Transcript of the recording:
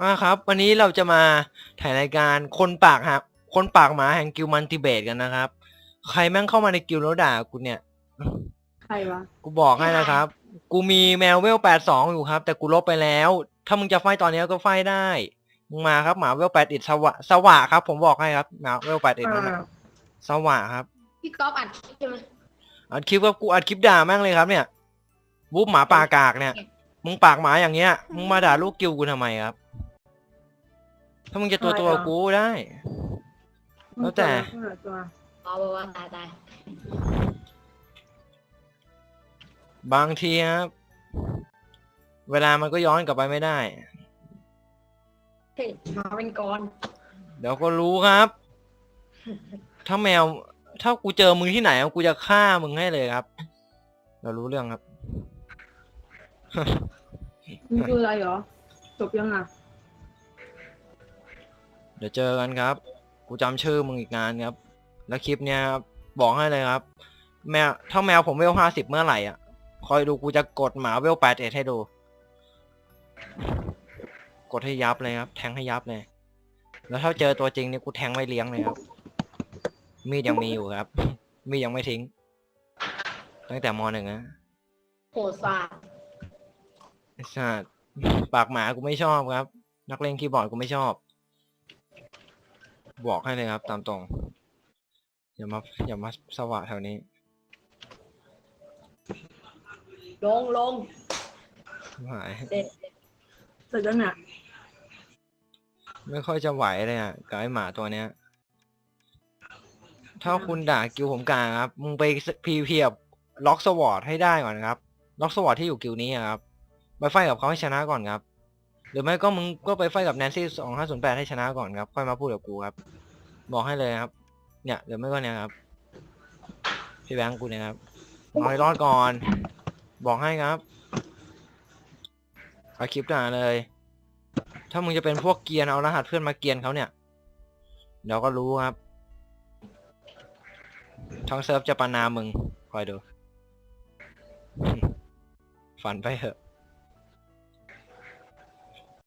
อ่าครับ วันนี้เราจะมาถ่ายรายการคนปากฮะคนปากหมาแห่งกิลมันติเบตกันนะครับ ใครแม่งเข้ามาในกิลแล้วด่ากูเนี่ย ใครวะ กูบอกให้นะครับ กูมีแมวเวลแปดสองอยู่ครับ แต่กูลบไปแล้ว ถ้ามึงจะไฟตอนนี้ก็ไฟได้มึงมาครับหมาเวลแปดอิดสวะสวะครับ ผมบอกให้ครับหมาเวลแปดอิดนั่นน่ะสวะครับพี่ก๊อฟอัดคลิปใช่ไหมอัดคลิปกับกูอัดคลิปด่าแม่งเลยครับเนี่ยวูบหมาปากากเนี่ย มึงปากหมาอย่างเงี้ยมึงมาด่าลูกกิวกูทำไมครับ ถ้ามึงจะตัวตัวๆกูได้ แล้วแต่เออตัว อ๋อบอกว่าตายตายบางทีครับเวลามันก็ย้อนกลับไปไม่ได้ เฮ้ยมาเป็นกรเดี๋ยวก็รู้ครับ ถ้าแมว ถ้ากูเจอมึงที่ไหนกูจะฆ่ามึงให้เลยครับ เรารู้เรื่องครับ มึงคืออะไรเหรอจบยังอะ เดี๋ยวเจอกันครับ กูจำชื่อมึงอีกงานครับ แล้วคลิปเนี้ยครับบอกให้เลยครับ แมวถ้าแมวผมเวลห้าสิบเมื่อไหร่อะ คอยดูกูจะกดหมาเวลแปดเอ็ดให้ดู กดให้ยับเลยครับ แทงให้ยับเลย แล้วถ้าเจอตัวจริงเนี่ยกูแทงไว้เลี้ยงเลยครับ มีดยังมีอยู่ครับ มีดยังไม่ทิ้ง ตั้งแต่มหนึ่งนะโหดสาดไอ้สัสปากหมากูไม่ชอบครับ นักเล่นคีย์บอร์ดกูไม่ชอบ บอกให้เลยครับ ตามตรง อย่ามาอย่ามาสวะแถวนี้ ลงลงหาย เด็ดเสร็จแล้วเนี่ยไม่ค่อยจะไหวเลยอะกับไอหมาตัวเนี้ย ถ้าคุณด่ากิวผมกลางครับ มึงไปพีเพียบล็อกสวอตให้ได้ก่อนครับ ล็อกสวอตที่อยู่กิวนี้อะครับ ไปไฟกับเขาให้ชนะก่อนครับ หรือไม่ก็มึงก็ไปไฟกับแนนซี่สองห้าศูนย์แปดให้ชนะก่อนครับ ค่อยมาพูดกับกูครับ บอกให้เลยครับ เนี่ยหรือไม่ก็เนี่ยครับ พี่แบงค์กูเนี่ยครับเอาให้รอดก่อน บอกให้ครับเอาคลิปด่าเลย ถ้ามึงจะเป็นพวกเกียนเอารหัสเพื่อนมาเกียนเขาเนี่ย เดี๋ยวก็รู้ครับทั้งเซิร์ฟจะประนามมึง คอยดู ฝันไปเถอะ